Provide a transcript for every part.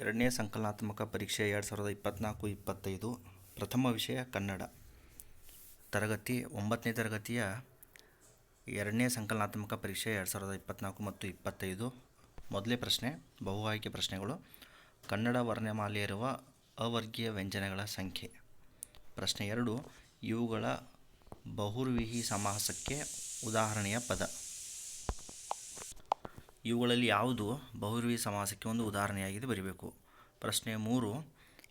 ಎರಡನೇ ಸಂಕಲನಾತ್ಮಕ ಪರೀಕ್ಷೆ ಎರಡು ಸಾವಿರದ ಇಪ್ಪತ್ತ್ನಾಲ್ಕು ಇಪ್ಪತ್ತೈದು. ಪ್ರಥಮ ವಿಷಯ ಕನ್ನಡ. ತರಗತಿ ಒಂಬತ್ತನೇ ತರಗತಿಯ ಎರಡನೇ ಸಂಕಲನಾತ್ಮಕ ಪರೀಕ್ಷೆ ಎರಡು ಸಾವಿರದ ಇಪ್ಪತ್ತ್ನಾಲ್ಕು ಮತ್ತು ಇಪ್ಪತ್ತೈದು. ಮೊದಲೇ ಪ್ರಶ್ನೆ ಬಹು ಆಯ್ಕೆ ಪ್ರಶ್ನೆಗಳು. ಕನ್ನಡ ವರ್ಣಮಾಲೆಯಿರುವ ಅವರ್ಗೀಯ ವ್ಯಂಜನಗಳ ಸಂಖ್ಯೆ. ಪ್ರಶ್ನೆ ಎರಡು, ಇವುಗಳ ಬಹುರ್ವಿಹಿ ಸಮಾಸಕ್ಕೆ ಉದಾಹರಣೆಯ ಪದ. ಇವುಗಳಲ್ಲಿ ಯಾವುದು ಬಹುರ್ವಿ ಸಮಾಸಕ್ಕೆ ಒಂದು ಉದಾಹರಣೆಯಾಗಿದೆ ಬರಿಬೇಕು. ಪ್ರಶ್ನೆ ಮೂರು,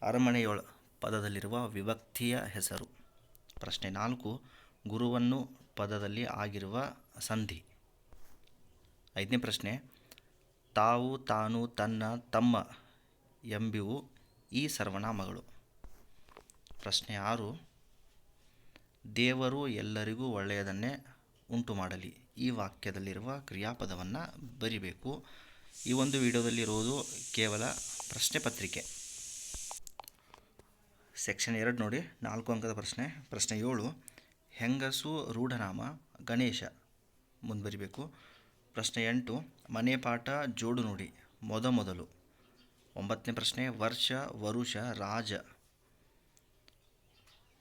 ಅರಮನೆಯೊಳ ಪದದಲ್ಲಿರುವ ವಿಭಕ್ತಿಯ ಹೆಸರು. ಪ್ರಶ್ನೆ ನಾಲ್ಕು, ಗುರುವನ್ನು ಪದದಲ್ಲಿ ಆಗಿರುವ ಸಂಧಿ. ಐದನೇ ಪ್ರಶ್ನೆ, ತಾವು, ತಾನು, ತನ್ನ, ತಮ್ಮ ಎಂಬಿವು ಈ ಸರ್ವನಾಮಗಳು. ಪ್ರಶ್ನೆ ಆರು, ದೇವರು ಎಲ್ಲರಿಗೂ ಒಳ್ಳೆಯದನ್ನೇ ಉಂಟು ಮಾಡಲಿ. ಈ ವಾಕ್ಯದಲ್ಲಿರುವ ಕ್ರಿಯಾಪದವನ್ನು ಬರಿಬೇಕು. ಈ ಒಂದು ವಿಡಿಯೋದಲ್ಲಿರುವುದು ಕೇವಲ ಪ್ರಶ್ನೆ ಪತ್ರಿಕೆ. ಸೆಕ್ಷನ್ ಎರಡು ನೋಡಿ, ನಾಲ್ಕು ಅಂಕದ ಪ್ರಶ್ನೆ. ಪ್ರಶ್ನೆ ಏಳು, ಹೆಂಗಸು ರೂಢನಾಮ ಗಣೇಶ? ಮುಂದುವರಿಬೇಕು. ಪ್ರಶ್ನೆ ಎಂಟು, ಮನೆ ಪಾಠ ಜೋಡು ನುಡಿ ಮೊದಮೊದಲು ಒಂಬತ್ತನೇ ಪ್ರಶ್ನೆ, ವರ್ಷ, ವರುಷ, ರಾಜ.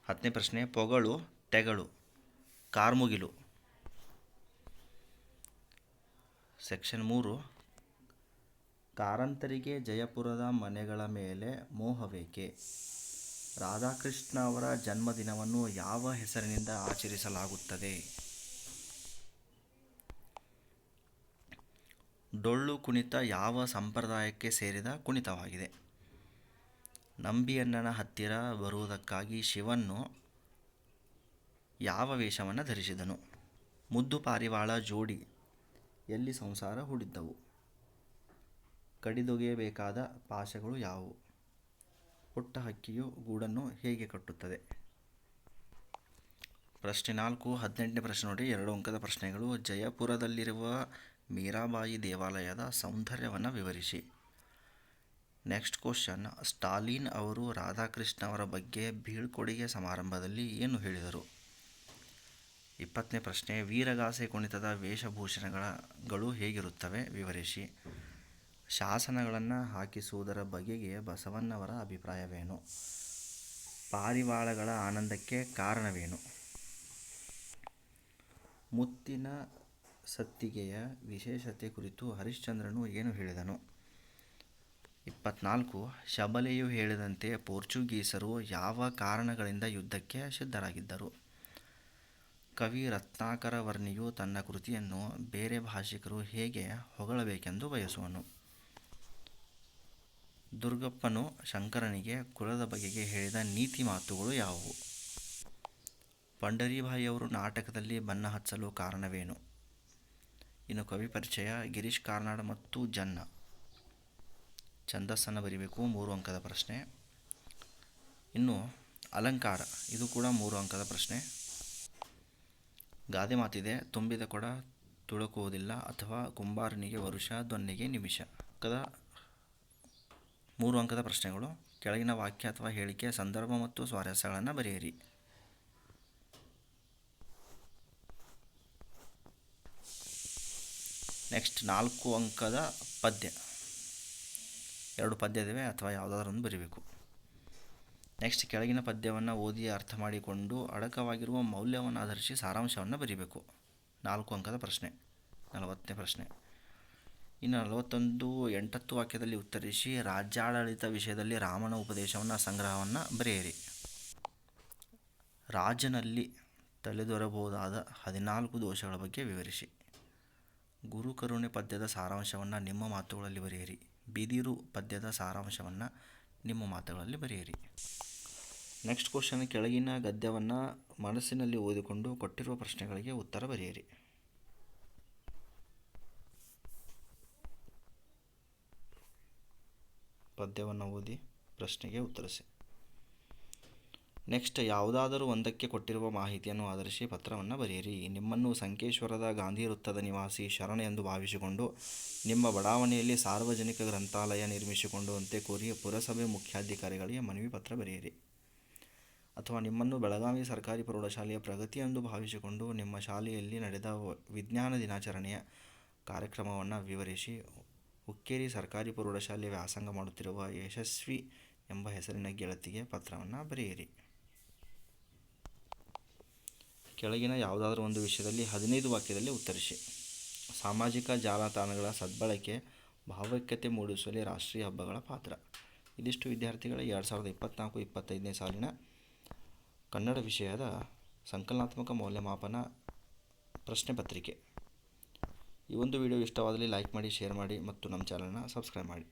ಹತ್ತನೇ ಪ್ರಶ್ನೆ, ಪೊಗಳು, ತೆಗಳು ಕಾರ್ಮುಗಿಲು ಸೆಕ್ಷನ್ ಮೂರು. ಕಾರಂತರಿಗೆ ಜಯಪುರದ ಮನೆಗಳ ಮೇಲೆ ಮೋಹವೇಕೆ? ರಾಧಾಕೃಷ್ಣ ಅವರ ಜನ್ಮದಿನವನ್ನು ಯಾವ ಹೆಸರಿನಿಂದ ಆಚರಿಸಲಾಗುತ್ತದೆ? ಡೊಳ್ಳು ಕುಣಿತ ಯಾವ ಸಂಪ್ರದಾಯಕ್ಕೆ ಸೇರಿದ ಕುಣಿತವಾಗಿದೆ? ನಂಬಿಯಣ್ಣನ ಹತ್ತಿರ ಬರುವುದಕ್ಕಾಗಿ ಶಿವನ್ನು ಯಾವ ವೇಷವನ್ನು ಧರಿಸಿದನು? ಮುದ್ದು ಪಾರಿವಾಳ ಜೋಡಿ ಎಲ್ಲಿ ಸಂಸಾರ ಹೂಡಿದ್ದವು? ಕಡಿದೊಗೆಯಬೇಕಾದ ಪಾಶಗಳು ಯಾವುವು? ಪುಟ್ಟ ಹಕ್ಕಿಯು ಗೂಡನ್ನು ಹೇಗೆ ಕಟ್ಟುತ್ತದೆ? ಪ್ರಶ್ನೆ ನಾಲ್ಕು, ಹದಿನೆಂಟನೇ ಪ್ರಶ್ನೆ ನೋಡಿ. ಎರಡು ಅಂಕದ ಪ್ರಶ್ನೆಗಳು. ಜಯಪುರದಲ್ಲಿರುವ ಮೀರಾಬಾಯಿ ದೇವಾಲಯದ ಸೌಂದರ್ಯವನ್ನು ವಿವರಿಸಿ. Next question. ಸ್ಟಾಲಿನ್ ಅವರು ರಾಧಾಕೃಷ್ಣ ಅವರ ಬಗ್ಗೆ ಬೀಳ್ಕೊಡುಗೆ ಸಮಾರಂಭದಲ್ಲಿ ಏನು ಹೇಳಿದರು? ಇಪ್ಪತ್ತನೇ ಪ್ರಶ್ನೆ, ವೀರಗಾಸೆ ಕುಣಿತದ ವೇಷಭೂಷಣಗಳು ಹೇಗಿರುತ್ತವೆ? ವಿವರಿಸಿ. ಶಾಸನಗಳನ್ನು ಹಾಕಿಸುವುದರ ಬಗೆಗೆ ಬಸವಣ್ಣವರ ಅಭಿಪ್ರಾಯವೇನು? ಪಾರಿವಾಳಗಳ ಆನಂದಕ್ಕೆ ಕಾರಣವೇನು? ಮುತ್ತಿನ ಸತ್ತಿಗೆಯ ವಿಶೇಷತೆ ಕುರಿತು ಹರಿಶ್ಚಂದ್ರನು ಏನು ಹೇಳಿದನು? ಇಪ್ಪತ್ನಾಲ್ಕು. ಶಬಲೆಯು ಹೇಳಿದಂತೆ ಪೋರ್ಚುಗೀಸರು ಯಾವ ಕಾರಣಗಳಿಂದ ಯುದ್ಧಕ್ಕೆ ಸಿದ್ಧರಾಗಿದ್ದರು ಕವಿ ರತ್ನಾಕರ ವರ್ಣಿಯು ತನ್ನ ಕೃತಿಯನ್ನು ಬೇರೆ ಭಾಷಿಕರು ಹೇಗೆ ಹೊಗಳಬೇಕೆಂದು ಬಯಸುವನು. ದುರ್ಗಪ್ಪನು ಶಂಕರನಿಗೆ ಕುಲದ ಬಗೆಗೆ ಹೇಳಿದ ನೀತಿ ಮಾತುಗಳು ಯಾವುವು? ಪಂಡರೀಭಾಯಿಯವರು ನಾಟಕದಲ್ಲಿ ಬಣ್ಣ ಹಚ್ಚಲು ಕಾರಣವೇನು? ಇನ್ನು ಕವಿ ಪರಿಚಯ ಗಿರೀಶ್ ಕಾರ್ನಾಡ್ ಮತ್ತು ಜನ್ನ. ಛಂದಸ್ಸನ್ನು ಬರೀಬೇಕು, ಮೂರು ಅಂಕದ ಪ್ರಶ್ನೆ. ಇನ್ನು ಅಲಂಕಾರ, ಇದು ಕೂಡ ಮೂರು ಅಂಕದ ಪ್ರಶ್ನೆ. ಗಾದೆ ಮಾತಿದೆ, ತುಂಬಿದ ಕೊಡ ತುಳುಕುವುದಿಲ್ಲ ಅಥವಾ ಕುಂಬಾರನಿಗೆ ವರುಷ, ದೊನ್ನೆಗೆ ನಿಮಿಷ. ಕದ ಮೂರು ಅಂಕದ ಪ್ರಶ್ನೆಗಳು. ಕೆಳಗಿನ ವಾಕ್ಯ ಅಥವಾ ಹೇಳಿಕೆ, ಸಂದರ್ಭ ಮತ್ತು ಸ್ವಾರಸ್ಯಗಳನ್ನು ಬರೆಯಿರಿ. ನೆಕ್ಸ್ಟ್ ನಾಲ್ಕು ಅಂಕದ ಪದ್ಯ. ಎರಡು ಪದ್ಯದಿವೆ ಅಥವಾ ಯಾವುದಾದ್ರೊಂದು ಬರೀಬೇಕು. ನೆಕ್ಸ್ಟ್ ಕೆಳಗಿನ ಪದ್ಯವನ್ನು ಓದಿ ಅರ್ಥ ಮಾಡಿಕೊಂಡು ಅಡಕವಾಗಿರುವ ಮೌಲ್ಯವನ್ನು ಆಧರಿಸಿ ಸಾರಾಂಶವನ್ನು ಬರೀಬೇಕು. ನಾಲ್ಕು ಅಂಕದ ಪ್ರಶ್ನೆ. ನಲವತ್ತನೇ ಪ್ರಶ್ನೆ. ಇನ್ನು ನಲವತ್ತೊಂದು ಎಂಟತ್ತು ವಾಕ್ಯದಲ್ಲಿ ಉತ್ತರಿಸಿ ರಾಜ್ಯಾಡಳಿತ ವಿಷಯದಲ್ಲಿ ರಾಮನ ಉಪದೇಶವನ್ನು, ಸಂಗ್ರಹವನ್ನು ಬರೆಯಿರಿ. ರಾಜನಲ್ಲಿ ತಲೆದೊರಬಹುದಾದ ಹದಿನಾಲ್ಕು ದೋಷಗಳ ಬಗ್ಗೆ ವಿವರಿಸಿ. ಗುರುಕರುಣೆ ಪದ್ಯದ ಸಾರಾಂಶವನ್ನು ನಿಮ್ಮ ಮಾತುಗಳಲ್ಲಿ ಬರೆಯಿರಿ. ಬಿದಿರು ಪದ್ಯದ ಸಾರಾಂಶವನ್ನು ನಿಮ್ಮ ಮಾತುಗಳಲ್ಲಿ ಬರೆಯಿರಿ. ನೆಕ್ಸ್ಟ್ ಕ್ವಶನ್ ಕೆಳಗಿನ ಗದ್ಯವನ್ನು ಮನಸ್ಸಿನಲ್ಲಿ ಓದಿಕೊಂಡು ಕೊಟ್ಟಿರುವ ಪ್ರಶ್ನೆಗಳಿಗೆ ಉತ್ತರ ಬರೆಯಿರಿ. ಪದ್ಯವನ್ನು ಓದಿ ಪ್ರಶ್ನೆಗೆ ಉತ್ತರಿಸಿ. ನೆಕ್ಸ್ಟ್ ಯಾವುದಾದರೂ ಒಂದಕ್ಕೆ ಕೊಟ್ಟಿರುವ ಮಾಹಿತಿಯನ್ನು ಆಧರಿಸಿ ಪತ್ರವನ್ನು ಬರೆಯಿರಿ. ನಿಮ್ಮನ್ನು ಸಂಕೇಶ್ವರದ ಗಾಂಧಿ ವೃತ್ತದ ನಿವಾಸಿ ಶರಣ ಎಂದು ಭಾವಿಸಿಕೊಂಡು ನಿಮ್ಮ ಬಡಾವಣೆಯಲ್ಲಿ ಸಾರ್ವಜನಿಕ ಗ್ರಂಥಾಲಯ ನಿರ್ಮಿಸಿಕೊಂಡುವಂತೆ ಕೋರಿ ಪುರಸಭೆ ಮುಖ್ಯಾಧಿಕಾರಿಗಳಿಗೆ ಮನವಿ ಪತ್ರ ಬರೆಯಿರಿ. ಅಥವಾ ನಿಮ್ಮನ್ನು ಬೆಳಗಾವಿ ಸರ್ಕಾರಿ ಪ್ರೌಢಶಾಲೆಯ ಪ್ರಗತಿ ಎಂದು ಭಾವಿಸಿಕೊಂಡು ನಿಮ್ಮ ಶಾಲೆಯಲ್ಲಿ ನಡೆದ ವಿಜ್ಞಾನ ದಿನಾಚರಣೆಯ ಕಾರ್ಯಕ್ರಮವನ್ನು ವಿವರಿಸಿ, ಹುಕ್ಕೇರಿ ಸರ್ಕಾರಿ ಪ್ರೌಢಶಾಲೆ ವ್ಯಾಸಂಗ ಮಾಡುತ್ತಿರುವ ಯಶಸ್ವಿ ಎಂಬ ಹೆಸರಿನ ಗೆಳತಿಗೆ ಪತ್ರವನ್ನು ಬರೆಯಿರಿ. ಕೆಳಗಿನ ಯಾವುದಾದ್ರೂ ಒಂದು ವಿಷಯದಲ್ಲಿ ಹದಿನೈದು ವಾಕ್ಯದಲ್ಲಿ ಉತ್ತರಿಸಿ. ಸಾಮಾಜಿಕ ಜಾಲತಾಣಗಳ ಸದ್ಬಳಕೆ, ಭಾವೈಕ್ಯತೆ ಮೂಡಿಸುವಲ್ಲಿ ರಾಷ್ಟ್ರೀಯ ಹಬ್ಬಗಳ ಪಾತ್ರ. ಇದಿಷ್ಟು ವಿದ್ಯಾರ್ಥಿಗಳ ಎರಡು ಸಾವಿರದ ಇಪ್ಪತ್ತ್ನಾಲ್ಕು ಇಪ್ಪತ್ತೈದನೇ ಸಾಲಿನ ಕನ್ನಡ ವಿಷಯದ ಸಂಕಲನಾತ್ಮಕ ಮೌಲ್ಯಮಾಪನ ಪ್ರಶ್ನೆ ಪತ್ರಿಕೆ. ಈ ಒಂದು ವಿಡಿಯೋ ಇಷ್ಟವಾದಲ್ಲಿ ಲೈಕ್ ಮಾಡಿ, ಶೇರ್ ಮಾಡಿ ಮತ್ತು ನಮ್ಮ ಚಾನಲ್ನ ಸಬ್ಸ್ಕ್ರೈಬ್ ಮಾಡಿ.